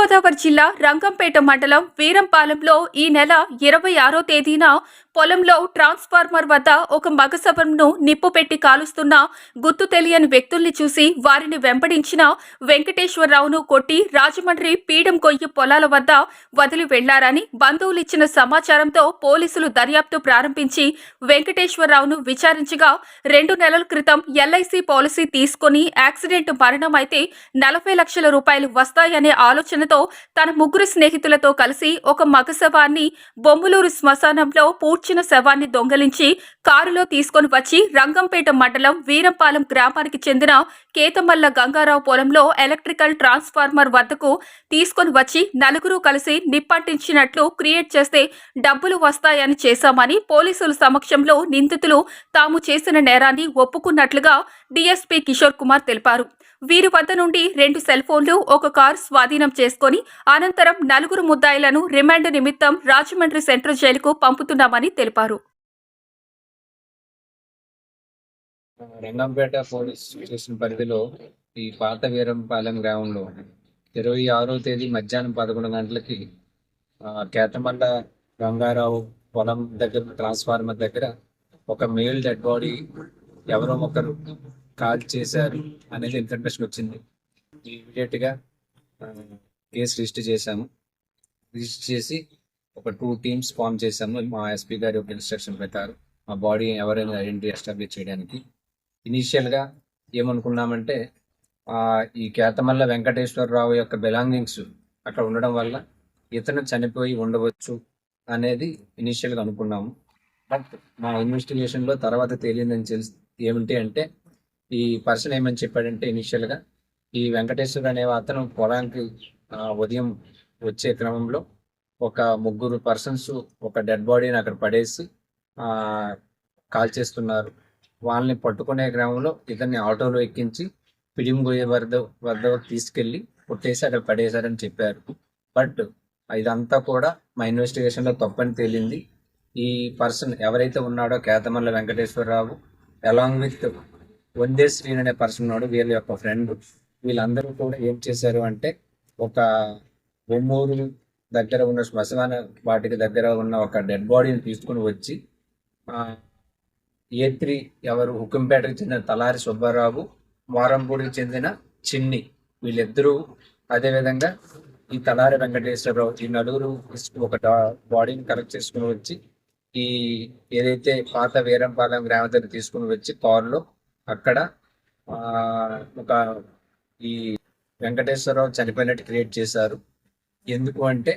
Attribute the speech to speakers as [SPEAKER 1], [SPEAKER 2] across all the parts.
[SPEAKER 1] తూర్పుగోదావరి జిల్లా రంగంపేట మండలం వీరంపాలెంలో ఈ నెల ఇరవై ఆరో తేదీన పొలంలో ట్రాన్స్ఫార్మర్ వద్ద ఒక మగ శవంను నిప్పు పెట్టి కాలుస్తున్న గుర్తు తెలియని వ్యక్తుల్ని చూసి వారిని వెంబడించిన వెంకటేశ్వరరావును కొట్టి రాజమండ్రి పీడం కొయ్యి పొలాల వద్ద వదిలి వెళ్ళారని బంధువులు ఇచ్చిన సమాచారంతో పోలీసులు దర్యాప్తు ప్రారంభించి వెంకటేశ్వరరావును విచారించగా రెండు నెలల క్రితం ఎల్ఐసి పాలసీ తీసుకుని యాక్సిడెంట్ మరణం అయితే నలభై లక్షల రూపాయలు వస్తాయనే ఆలోచన ఆలోచనతో తన ముగ్గురు స్నేహితులతో కలిసి ఒక మగ శవాన్ని బొమ్మలూరు శ్మశానంలో పూడ్చిన శవాన్ని దొంగలించి కారులో తీసుకొని వచ్చి రంగంపేట మండలం వీరంపాలెం గ్రామానికి చెందిన కేతమల్ల గంగారావు పొలంలో ఎలక్ట్రికల్ ట్రాన్స్ఫార్మర్ వద్దకు తీసుకొని వచ్చి నలుగురు కలిసి నిప్పంటించినట్లు క్రియేట్ చేస్తే డబ్బులు వస్తాయని చేశామని పోలీసుల సమక్షంలో నిందితులు తాము చేసిన నేరాన్ని ఒప్పుకున్నట్లుగా డీఎస్పీ కిషోర్ కుమార్ తెలిపారు. వీరి వద్ద నుండి రెండు సెల్ ఫోన్లు ఒక కారు స్వాధీనం చేసుకొని అనంతరం నలుగురు ముద్దాయిలను రిమాండ్ నిమిత్తం రాజమండ్రి సెంట్రల్ జైలుకు పంపుతున్నామని తెలిపారు.
[SPEAKER 2] రంగంపేట పోలీస్ స్టేషన్ పరిధిలో ఈ పాత వీరంపాలెం గ్రామంలో ఇరవై ఆరో తేదీ మధ్యాహ్నం పదకొండు గంటలకి కేతమండ రంగారావు గంగారావు పొలం దగ్గర ట్రాన్స్ఫార్మర్ దగ్గర ఒక మేల్ డెడ్ బాడీ ఎవరో ఒకరు కాల్ చేశారు అనేది ఇన్ఫర్మేషన్ వచ్చింది. ఇమీడియట్గా కేసు రిజిస్టర్ చేశాము. రిజిస్టర్ చేసి ఒక టూ టీమ్స్ ఫామ్ చేశాము. మా ఎస్పీ గారి యొక్క ఇన్స్ట్రక్షన్ ప్రకారం మా బాడీ ఎవరైనా ఐడెంటిటీ ఎస్టాబ్లిష్ చేయడానికి. ఇనీషియల్గా ఏమనుకున్నామంటే ఈ కేతమల్ల వెంకటేశ్వరరావు యొక్క బిలాంగింగ్స్ అక్కడ ఉండడం వల్ల ఇతను చనిపోయి ఉండవచ్చు అనేది ఇనీషియల్గా అనుకున్నాము. బట్ మా ఇన్వెస్టిగేషన్లో తర్వాత తేలిందని తెలిసి ఏమిటి అంటే ఈ పర్సన్ ఏమని చెప్పాడంటే ఇనిషియల్గా ఈ వెంకటేశ్వర అనే అతను పొలానికి ఉదయం వచ్చే క్రమంలో ఒక ముగ్గురు పర్సన్స్ ఒక డెడ్ బాడీని అక్కడ పడేసి ఆ కాల్ చేస్తున్నారు. వాళ్ళని పట్టుకునే క్రమంలో ఇతన్ని ఆటోలో ఎక్కించి పిడియంగొయ్య వరద వద్ద తీసుకెళ్ళి కొట్టేసి అక్కడ పడేశారని చెప్పారు. బట్ ఇదంతా కూడా మా ఇన్వెస్టిగేషన్లో తప్పని తేలింది. ఈ పర్సన్ ఎవరైతే ఉన్నాడో కేతమల్ల వెంకటేశ్వరరావు అలాంగ్ విత్ వందే శ్రీ అనే పర్సన్ ఉన్నాడు వీళ్ళ యొక్క ఫ్రెండ్ వీళ్ళందరూ కూడా ఏం చేశారు అంటే ఒక బొమ్మూరు దగ్గర ఉన్న శ్మశాన వాటికి దగ్గర ఉన్న ఒక డెడ్ బాడీని తీసుకుని వచ్చి ఏత్రి ఏ త్రీ ఎవరు హుకుంపేటకు చెందిన తలారి సుబ్బారావు వారంపూడికి చెందిన చిన్ని. వీళ్ళిద్దరూ అదేవిధంగా ఈ తలారి వెంకటేశ్వరరావు ఈ నలుగురు ఒక బాడీని కలెక్ట్ చేసుకుని వచ్చి ఈ ఏదైతే పాత వీరంపాలెం గ్రామ దగ్గర తీసుకుని వచ్చి కారులో అక్కడ ఒక ఈ వెంకటేశ్వరరావు చనిపోయినట్టు క్రియేట్ చేశారు. ఎందుకు అంటే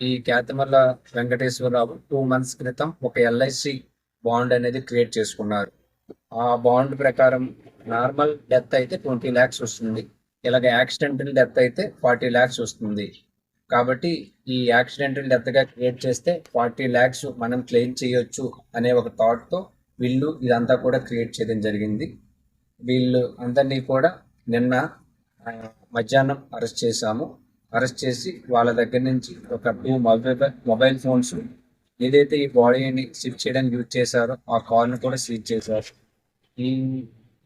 [SPEAKER 2] ఈ ఖ్యాతిమల్ల వెంకటేశ్వరరావు టూ మంత్స్ క్రితం ఒక ఎల్ఐసి బాండ్ అనేది క్రియేట్ చేసుకున్నారు. ఆ బాండ్ ప్రకారం నార్మల్ డెత్ అయితే ట్వంటీ ల్యాక్స్ వస్తుంది. ఇలాగ యాక్సిడెంటల్ డెత్ అయితే ఫార్టీ ల్యాక్స్ వస్తుంది. కాబట్టి ఈ యాక్సిడెంటల్ డెత్గా క్రియేట్ చేస్తే ఫార్టీ ల్యాక్స్ మనం క్లెయిమ్ చేయొచ్చు అనే ఒక థాట్తో వీళ్ళు ఇదంతా కూడా క్రియేట్ చేయడం జరిగింది. వీళ్ళు అందరినీ కూడా నిన్న మధ్యాహ్నం అరెస్ట్ చేశాము. అరెస్ట్ చేసి వాళ్ళ దగ్గర నుంచి ఒక టూ మొబైల్ మొబైల్ ఫోన్స్ ఏదైతే ఈ బాడీని షిఫ్ట్ చేయడానికి యూజ్ చేశారో ఆ కార్ను కూడా సీజ్ చేశారు. ఈ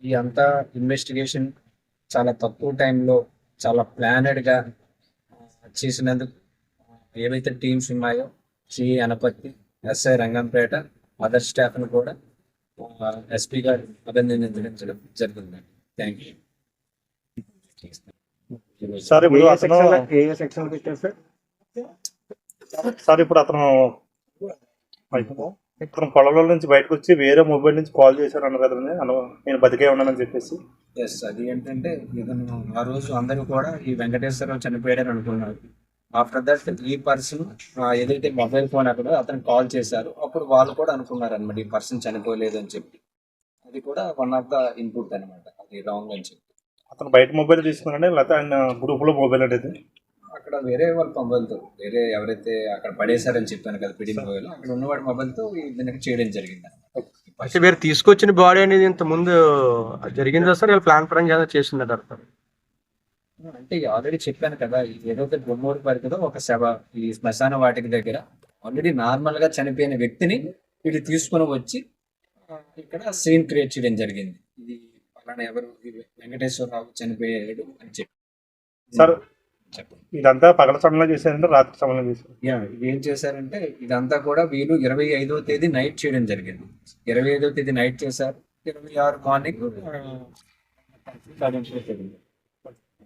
[SPEAKER 2] ఈ అంతా ఇన్వెస్టిగేషన్ చాలా తక్కువ టైంలో చాలా ప్లానెడ్గా చేసినందుకు ఏవైతే టీమ్స్ ఉన్నాయో సి అనపత్తి ఎస్ఐ రంగంపేట అదర్ స్టాఫ్ను కూడా ఎస్పీ గారు అభినందించడం జరిగింది. థ్యాంక్ యూ
[SPEAKER 3] సార్ ఇప్పుడు
[SPEAKER 4] ఏ
[SPEAKER 3] అతను
[SPEAKER 4] సెక్షన్ లో- ఏ సెక్షన్ పెట్టారు సార్?
[SPEAKER 3] సార్ ఇప్పుడు అతను అతను పొలంలో నుంచి బయటకు వచ్చి వేరే మొబైల్ నుంచి కాల్ చేశారు అన్న కదండి అను నేను బతికే ఉన్నానని చెప్పేసి.
[SPEAKER 2] ఎస్ అది ఏంటంటే ఇతను ఆ రోజు అందరూ కూడా ఈ వెంకటేశ్వరరావు చనిపోయాడని అనుకున్నారు. ఆఫ్టర్ దట్ ఈ పర్సన్ ఏదైతే మొబైల్ ఫోన్ అక్కడ అతను కాల్ చేశారు అప్పుడు వాళ్ళు కూడా అనుకున్నారు అనమాట ఈ పర్సన్ చనిపోలేదు అని చెప్పి. అది కూడా వన్ ఆఫ్ ద ఇన్పుట్ అనమాట అది రాంగ్ అని చెప్పి.
[SPEAKER 3] అతను బయట మొబైల్ తీసుకున్నాడే లేకపోతే ఆయన గ్రూప్లో మొబైల్ అనేది
[SPEAKER 2] అక్కడ వేరే వాళ్ళ మొబైల్తో వేరే ఎవరైతే అక్కడ పడేశారని చెప్పాను కదా పిడి మొబైల్ అక్కడ ఉన్నవాడి మొబైల్తో దీనికి చేయడం జరిగింది
[SPEAKER 4] అంటే మీరు తీసుకొచ్చిన బాడీ అనేది ఇంత ముందు జరిగిందా సార్ ఇలా ప్లాన్ పరంగా ఏదో చేసిందట అర్థం
[SPEAKER 2] అంటే ఆల్రెడీ చెప్పాను కదా ఈ ఏదో ఒక బొమ్మూరు పరిధిలో ఒక శవ ఈ శ్మశాన వాటికి దగ్గర ఆల్రెడీ నార్మల్గా చనిపోయిన వ్యక్తిని వీళ్ళు తీసుకొని వచ్చి ఇక్కడ సీన్ క్రియేట్ చేయడం జరిగింది. ఇది పలానా ఎవరు వెంకటేశ్వరరావు చనిపోయాడు అని చెప్పి.
[SPEAKER 3] సార్ ఇదంతా పగల సమయంలో చేశారంటే రాత్రి సమయంలో చేశారు?
[SPEAKER 2] ఏం చేశారంటే ఇదంతా కూడా వీళ్ళు ఇరవై ఐదో తేదీ నైట్ చేయడం జరిగింది. ఇరవై ఐదో తేదీ నైట్ చేశారు. ఇరవై ఆరు morning